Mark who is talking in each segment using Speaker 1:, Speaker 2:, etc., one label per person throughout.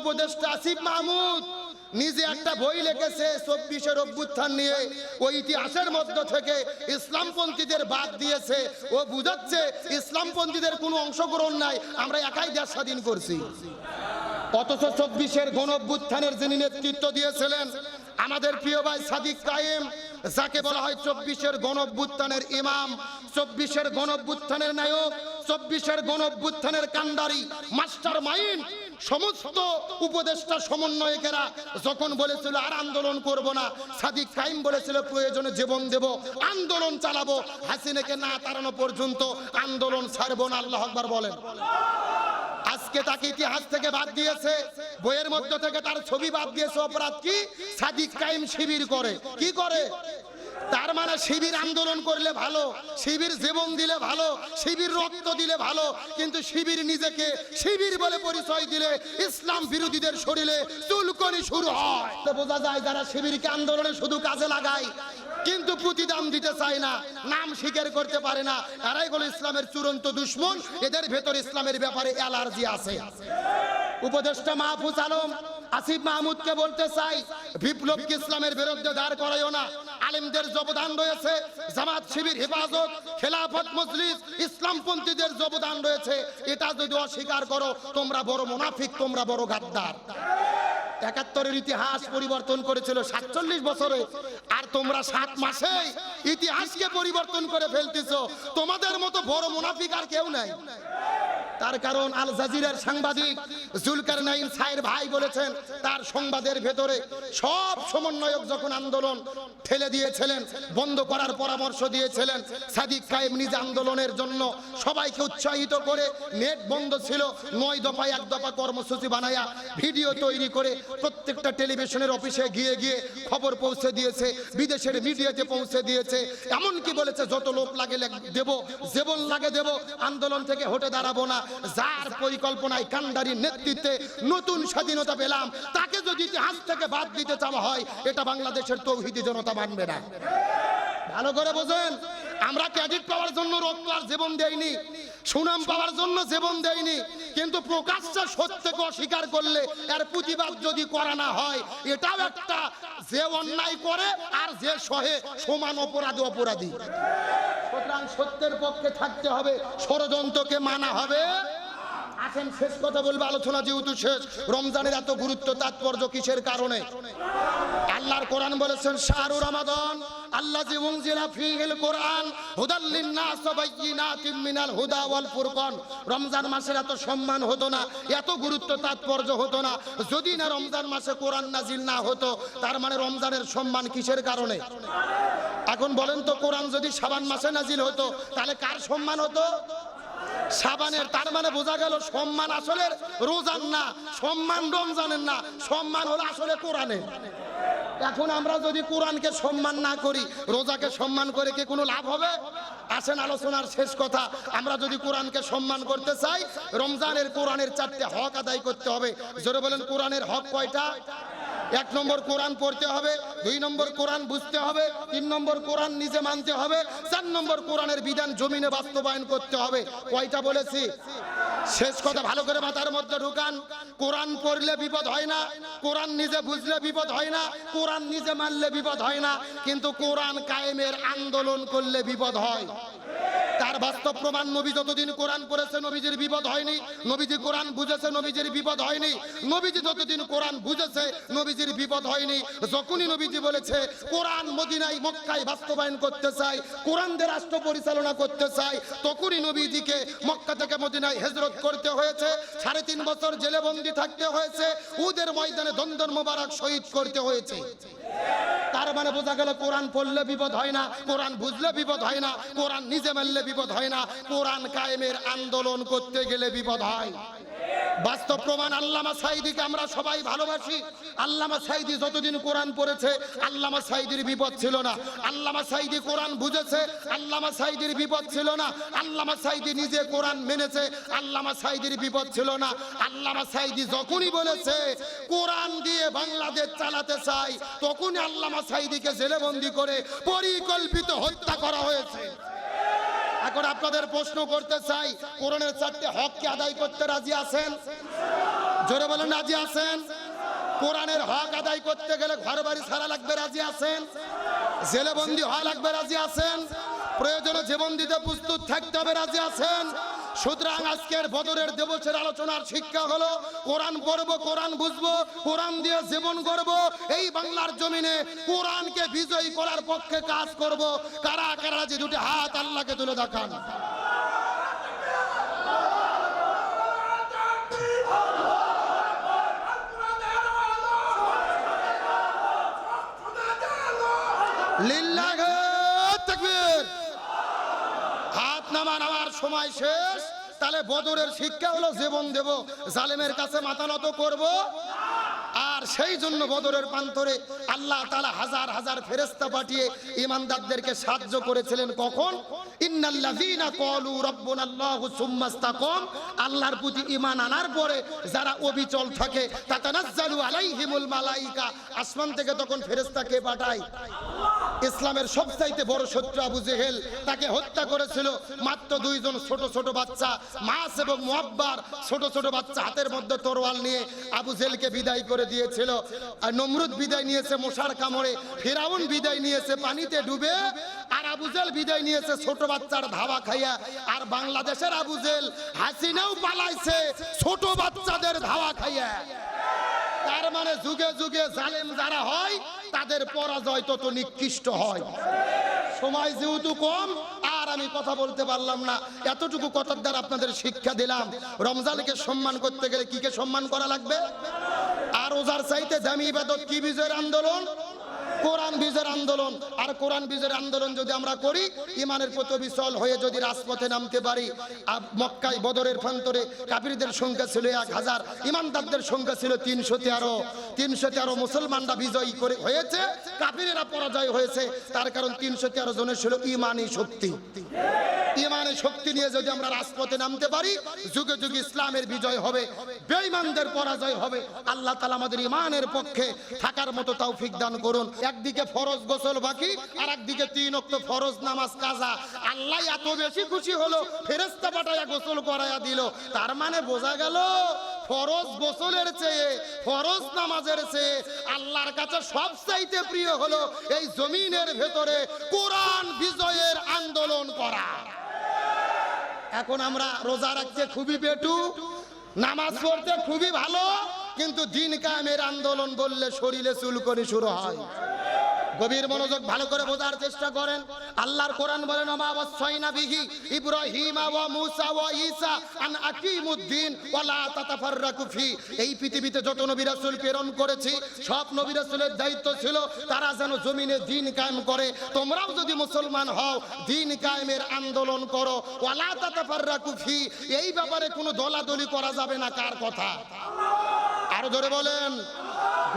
Speaker 1: উপদেষ্টা আসিফ মাহমুদ নিজে একটা বই লিখেছে চব্বিশের অভ্যুত্থান নিয়ে। ওই ইতিহাসের মধ্য থেকে ইসলামপন্থীদের বাদ দিয়েছে। ও বুঝাচ্ছে ইসলামপন্থীদের কোনো অংশগ্রহণ নাই, আমরা একাই দেশ স্বাধীন করছি। অথচ চব্বিশের গণ অভ্যুত্থানের যিনি নেতৃত্ব দিয়েছিলেন, আমাদের প্রিয় ভাই সাদিক কায়েম, যাকে বলা হয় চব্বিশের গণ অভ্যুত্থানের ইমাম, চব্বিশের গণ অভ্যুত্থানের নায়ক চব্বিশের গণ অভ্যুত্থানের কান্ডারি মাস্টার মাইন্ড সমস্ত উপদেষ্টা সমন্বয়কেরা যখন বলেছিল, আর আন্দোলন করব না। সাদিক কাইম বলেছিল, প্রয়োজনে জীবন দেব, আন্দোলন চালাবো। হাসিনাকে না তাড়ানো পর্যন্ত আন্দোলন ছাড়বো না, আল্লাহ আকবার বলেন। আজকে তাকে ইতিহাস থেকে বাদ দিয়েছে, বইয়ের মধ্য থেকে তার ছবি বাদ দিয়েছে, অপরাধ কি? সাদিক কাইম শিবির করে। কি করে? তার মানে শিবির আন্দোলন করলে ভালো, শিবির জীবন দিলে ভালো, শিবির রক্ত দিলে ভালো, কিন্তু শিবির নিজেকে শিবির বলে পরিচয় দিলে ইসলাম বিরোধীদের শরীরে চুলকনি শুরু হয়। বোঝা যায় যারা শিবিরকে আন্দোলনে শুধু কাজে লাগায়, কিন্তু প্রতিদান দিতে চায় না, নাম স্বীকার করতে পারে না এরাই হলো ইসলামের চূড়ান্ত দুশ্মন। এদের ভেতর ইসলামের ব্যাপারে অ্যালার্জি আছে। উপদেষ্টা মাহফুজ আলম আসিফ মাহমুদকে বলতে চাই, বিপ্লবকে ইসলামের বিরুদ্ধে দাঁড় করাইও না। আলেমদের অবদান রয়েছে, জামাত শিবির, হেফাজত, খেলাফত, মজলিস, ইসলামপন্থীদের অবদান রয়েছে। এটা যদি অস্বীকার করো, তোমরা বড় মুনাফিক, তোমরা বড় গাদ্দার। একাত্তরের ইতিহাস পরিবর্তন করেছিল সাতচল্লিশ বছরে, আর তোমরা সাত মাসে ইতিহাসকে পরিবর্তন করে ফেলতেছ। তোমাদের মতো বড় মুনাফিক আর কেউ নাই। তার কারণ আল জাজিরার সাংবাদিক জুলকার নাইন সাইর ভাই বলেছেন, তার সংবাদের ভেতরে সব সমন্বয়ক যখন আন্দোলন ঠেলে দিয়েছিলেন, বন্ধ করার পরামর্শ দিয়েছিলেন, সাদিক কায়েম নিজ আন্দোলনের জন্য সবাইকে উৎসাহিত করে নেট বন্ধ ছিল, নয় দফায় এক দফা কর্মসূচি বানায়া ভিডিও তৈরি করে প্রত্যেকটা টেলিভিশনের অফিসে গিয়ে গিয়ে খবর পৌঁছে দিয়েছে, বিদেশের মিডিয়াতে পৌঁছে দিয়েছে, এমনকি বলেছে, যত লোক লাগে দেব জীবন লাগে দেব, আন্দোলন থেকে হটে দাঁড়াবো না। যার পরিকল্পনায় কান্ডারির নেতৃত্বে নতুন স্বাধীনতা পেলাম, তাকে যদি ইতিহাস থেকে বাদ দিতে চাওয়া হয়, এটা বাংলাদেশের তৌহিদি জনতা মানবে না। ভালো করে বোঝেন, আমরা ক্রেডিট পাওয়ার জন্য রক্ত আর জীবন দেইনি, সুনাম পাওয়ার জন্য জীবন দেয়নি কিন্তু প্রকাশ্যে সত্যকে অস্বীকার করলে এর প্রতিবাদ যদি করা না হয়, এটাও একটা যে অন্যায় করে আর যে সহে সমান অপরাধী অপরাধী। সুতরাং সত্যের পক্ষে থাকতে হবে, ষড়যন্ত্রকে মানা হবে। আসেন, শেষ কথা বলব, আলোচনা যেহেতু শেষ, রমজানের এত গুরুত্ব, তাৎপর্য কিসের কারণে? আল্লাহর কোরআন বলেছেন শাহরু রমাদান। আল্লাহ জি উনজিলা ফিহিল কোরআন, হুদাল লিন্নাস ওয়া বাইয়িনাতিম মিনাল হুদা ওয়াল ফুরকান। রমজান মাসের এত সম্মান হতো না, এত গুরুত্ব তাৎপর্য হতো না। যদি না রমজান মাসে কোরআন নাজিল না হতো, তার মানে রমজানের সম্মান কিসের কারণে? এখন বলেন তো, কোরআন যদি সাবান মাসে নাজিল হতো, তাহলে কার সম্মান হতো? সাবানের, তার মানে বোঝা গেল সম্মান আসলে রোজান না, সম্মান রমজানের না, সম্মান হলো আসলে কোরআনের। এখন আমরা যদি কোরআনকে সম্মান না করি, রোজাকে সম্মান করে কি কোনো লাভ হবে? আসেন, আলোচনার শেষ কথা। আমরা যদি কোরআনকে সম্মান করতে চাই, রমজানের কোরআনের চারটে হক আদায় করতে হবে। জোরে বলেন, কোরআনের হক কয়টা? এক নম্বর কোরআন পড়তে হবে, দুই নম্বর কোরআন বুঝতে হবে, তিন নম্বর কোরআন নিজে মানতে হবে, চার নম্বর কোরআনের বিধান জমিনে বাস্তবায়ন করতে হবে। কয়টা বলেছি? শেষ কথা, ভালো করে মাথার মধ্যে ঢুকান। কোরআন পড়লে বিপদ হয় না, কোরআন নিজে বুঝলে বিপদ হয় না, কোরআন নিজে মানলে বিপদ হয় না, কিন্তু কোরআন কায়েমের আন্দোলন করলে বিপদ হয়। তার বাস্তব প্রমাণ নবী যতদিন কোরআন পড়েছে, নবীজির বিপদ হয়নি। নবীজি কোরআন বুঝেছে, নবীজির বিপদ হয়নি। নবীজি যতদিন কোরআন বুঝেছে, নবীজির বিপদ হয়নি। যখনই নবীজি বলেছে, কোরআন মদিনায়, মক্কায় বাস্তবায়ন করতে চাই কোরআন দিয়ে রাষ্ট্র পরিচালনা করতে চাই, তখনই নবীজিকে মক্কা থেকে মদিনায় হেজরত করতে হয়েছে। সাড়ে তিন বছর জেলে বন্দি থাকতে হয়েছে। উদের ময়দানে দ্বন্দ্বর মোবারক শহীদ করতে হয়েছে। তার মানে বোঝা গেল কোরআন পড়লে বিপদ হয় না, কোরআন বুঝলে বিপদ হয় না, কোরআন নিজে মেললে বিপদ হয় না। কোরআন কায়েমের আন্দোলন করতে গেলে বিপদ হয়। বাস্তব প্রমাণ আল্লামা সাইদিকে আমরা সবাই ভালোবাসি। আল্লামা সাইদি যতদিন কোরআন পড়েছে, আল্লামা সাইদির বিপদ ছিল না। আল্লামা সাইদি কোরআন বুঝেছে, আল্লামা সাইদির বিপদ ছিল না। আল্লামা সাইদি নিজে কোরআন মেনেছে, আল্লামা সাইদির বিপদ ছিল না। আল্লামা সাইদি যখনই বলেছে, কোরআন দিয়ে বাংলাদেশ চালাতে চাই, তখনই আল্লামা সাইদিকে জেলেবন্দি করে পরিকল্পিত হত্যা করা হয়েছে। এখন আপনাদের প্রশ্ন করতে চাই, কোরআনের চারটে হককে আদায় করতে রাজি আছেন? জোরে বলেন, রাজি আছেন? কোরআনের হক আদায় করতে গেলে ঘর বাড়ি ছাড়া লাগবে, রাজি আছেন? জেলে বন্দি হওয়া লাগবে, রাজি আছেন? প্রয়োজনে জীবন দিতে প্রস্তুত থাকতে হবে, রাজি আছেন? সুতরাং আজকের বদরের দিবসের আলোচনার শিক্ষা হলো, কোরআন পড়ব, কোরআন বুঝব, কোরআন দিয়ে জীবন করব এই বাংলার জমিনে কোরআনকে বিজয়ী করার পক্ষে কাজ করব। কারা কারা যে দুটি হাত আল্লাহকে তুলে দেখান। লিল্লাহে তাকবীর হাত নামার সময় শেষ। তাহলে বদরের শিক্ষা হলো জীবন দেব, জালেমের কাছে মাথা নত করব। সেই জন্য বদরের প্রান্তরে আল্লাহ তালা হাজার হাজার ফেরেস্তা পাঠিয়ে ইমানদারদেরকে সাহায্য করেছিলেন। কখন? পাঠায়? ইসলামের বড় শত্রু আবু জেহেল। তাকে হত্যা করেছিল মাত্র দুইজন ছোট ছোট বাচ্চা, মাস এবং মুহাব্বার ছোট ছোট বাচ্চা হাতের মধ্যে তরোয়াল নিয়ে আবু জেলকে বিদায় করে দিয়েছিল আর নমরুদ বিদায় নিয়েছে মশার কামড়ে, ফেরাউন বিদায় নিয়েছে পানিতে ডুবে, আর আবু জেল বিদায় নিয়েছে ছোট বাচ্চার ধাওয়া খাইয়া। আর বাংলাদেশের আবু জেল হাসিনাও পালাইছে ছোট বাচ্চাদের ধাওয়া খাইয়া। তার মানে যুগে যুগে জালেম যারা হয়, তাদের পরাজয় তত নিকৃষ্ট হয়। সময় যেহেতু কম, আর আমি কথা বলতে পারলাম না। এতটুকু কথার দ্বারা আপনাদের শিক্ষা দিলাম। রমজানকে সম্মান করতে গেলে কি কে সম্মান করা লাগবে? আর ওজার চাইতে জামি ইবাদত কি বিজয়ের আন্দোলন? কোরআন বীজের আন্দোলন। আর কোরআন বীজের আন্দোলন যদি আমরা করি, ইমানের প্রতি বিচল হয়ে যদি রাজপথে নামতে পারি মক্কায় বদরের প্রান্তরে কাপিরদের সংখ্যা ছিল এক হাজার, ইমানদারদের সংখ্যা ছিল তিনশো তেরো। তিনশো তেরো মুসলমানরা বিজয়ী করে হয়েছে কাপিরেরা পরাজয় হয়েছে, তার কারণ তিনশো তেরো জনের ছিল ইমানি শক্তি। ইমানের শক্তি নিয়ে যদি আমরা রাজপথে নামতে পারি, যুগে যুগে ইসলামের বিজয় হবে। বেঈমানদের পরাজয় হবে। আল্লাহ তালা আমাদের ইমানের পক্ষে থাকার মতো তৌফিক দান করুন। একদিকে ফরজ গোসল বাকি আর একদিকে তিন অক্ত ফরজ নামাজ কাজা। আল্লাহ এত বেশি খুশি হলো ফেরেস্তা পাঠাইয়া গোসল করাইয়া দিল। তার মানে বোঝা গেল, ফরজ গোসলের চেয়ে, ফরজ নামাজের চেয়ে আল্লাহর কাছে সবচাইতে প্রিয় হলো এই জমিনের ভেতরে কোরআন বিজয়ের আন্দোলন করা। এখন আমরা রোজা রাখতে খুবই পেটু নামাজ পড়তে খুবই ভালো কিন্তু দিন কায়েমের আন্দোলন বললে শরীরে চুলকনি শুরু হয়। গভীর মনোযোগ ভালো করে বোঝার চেষ্টা করেন। আল্লাহর কোরআন বলেন, ওমা ওয়াসাইনা বিহি ইব্রাহিম ওয়া মুসা ওয়া ঈসা আন আকিমুদ্দিন ওয়া লা তাতাফাররাকু ফি। এই পৃথিবীতে যত নবী রাসূল প্রেরণ করেছি, সব নবী রাসূলের দায়িত্ব ছিল তারা যেন জমিনে দিন কায়েম করে। তোমরাও যদি মুসলমান হও, দিন কায়েমের আন্দোলন করো। ওয়া লা তাতাফাররাকু ফি, এই ব্যাপারে কোনো দলাদলি করা যাবে না। কার কথা? আরও ধরে বলেন।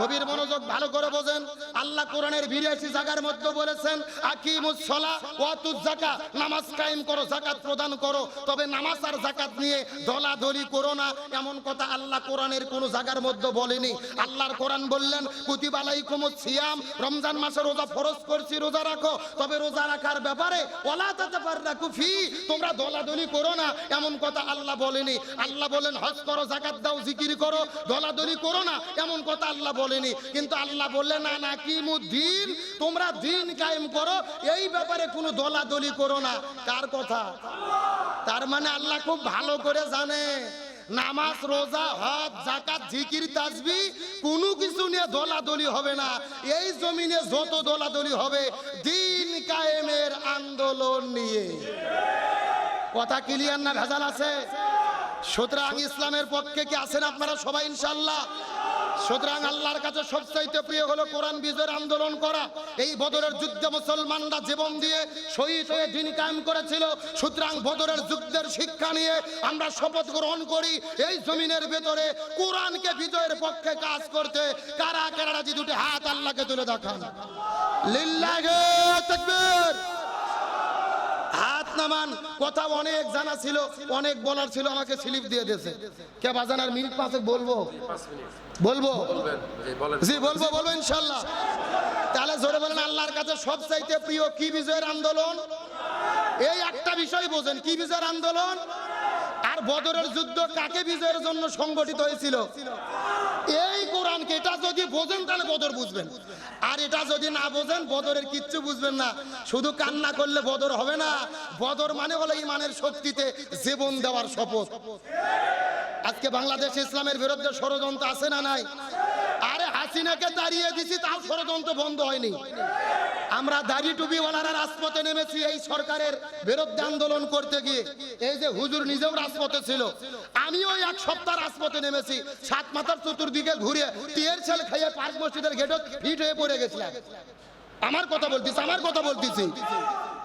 Speaker 1: গভীর মনোযোগ ভালো করে বোঝেন। আল্লাহ কোরআনের বিরাশি জায়গার মধ্যে বলেছেন, আকিমুস সলা ওয়াতুজ জাকা নামাজ কায়েম করো জাকাত প্রদান করো। তবে নামাজ আর জাকাত নিয়ে দলাদলি করো না। এমন কথা আল্লাহ কোরআনের কোন জায়গার মধ্যে বলেনি। আল্লাহর কোরআন বললেন, কুতিব আলাইকুমুস সিয়াম। রমজান মাসে রোজা ফরজ করছি, রোজা রাখো। তবে রোজা রাখার ব্যাপারে, ওয়ালা তাতাফাররাকু ফি। তোমরা দলাদলি করো না। এমন কথা আল্লাহ বলেনি। আল্লাহ বলেন, হজ করো জাকাত দাও, জিকির করো। দলাদলি করো না। এমন কথা আল্লাহ বলেনি। কিন্তু আল্লাহ বললেন, না না কি দিন তোমরা দিন কায়েম করো, এই ব্যাপারে কোনো দলাদলি করো না। কার কথা? তার মানে আল্লাহ খুব ভালো করে জানে। নামাজ, রোজা, হজ জাকাত জিকির, তাসবি, কোনো কিছু নিয়ে দলাদলি হবে না। এই জমিনে যত দলাদলি হবে, দিন কায়েমের আন্দোলন নিয়ে। কথা ক্লিয়ার না ভেজাল আছে? সুতরাং ইসলামের পক্ষে কি আছেন আপনারা সবাই ইনশাল্লাহ সুতরাং আল্লাহর কাছে সবচাইতে প্রিয় হলো কোরআন বিজয়ের আন্দোলন করা। এই বদরের যুদ্ধে মুসলমানরা জীবন দিয়ে শহীদ হয়ে দিন কায়েম করেছিল। সুতরাং বদরের যুদ্ধের শিক্ষা নিয়ে আমরা শপথ গ্রহণ করি, এই জমিনের ভেতরে কোরআনকে বিজয়ের পক্ষে কাজ করতে। কারা কারা রাজি? দুটি হাত আল্লাহকে তুলে দেখান। লিল্লাহে তাকবীর। নামান কথা অনেক জানা ছিল, অনেক বলার ছিল, আমাকে স্লিপ দিয়ে দিয়েছে। কে বাজানার মিনিট পাঁচে বলব? বলব? জি, বলব বলব ইনশাল্লাহ। তাহলে জোরে বলেন, আল্লাহর কাছে সবচাইতে প্রিয় কি বিজয়ের আন্দোলন? এই একটা বিষয় বোঝেন, কি বিজয়ের আন্দোলন? আর বদরের যুদ্ধ কাকে বিজয়ের জন্য সংগঠিত হয়েছিল? এই কোরআনকে এটা যদি বোঝেন তাহলে বদর বুঝবেন। আর এটা যদি না বোঝেন, বদরের কিচ্ছু বুঝবেন না। শুধু কান্না করলে বদর হবে না। বদর মানে হলো ইমানের শক্তিতে জীবন দেওয়ার শপথ। আজকে বাংলাদেশ ইসলামের বিরুদ্ধে ষড়যন্ত্র আছে না নাই? আরে হাসিনাকে দাঁড়িয়ে দিছি তাও ষড়যন্ত্র বন্ধ হয়নি। আমরা দাড়ি টুপিওয়ালারা রাজপথে নেমেছি এই সরকারের বিরুদ্ধে আন্দোলন করতে গিয়ে। এই যে হুজুর নিজেও রাজপথে ছিল। আমিও এক সপ্তাহ রাজপথে নেমেছি। সাত মাথার চতুর্দিকে ঘুরে টিয়ের ছেল খাইয়ে পার্ক মসজিদের গেটত ফিট হয়ে পড়ে গেছিলাম। আমার কথা বলতেছি আমার কথা বলতেছি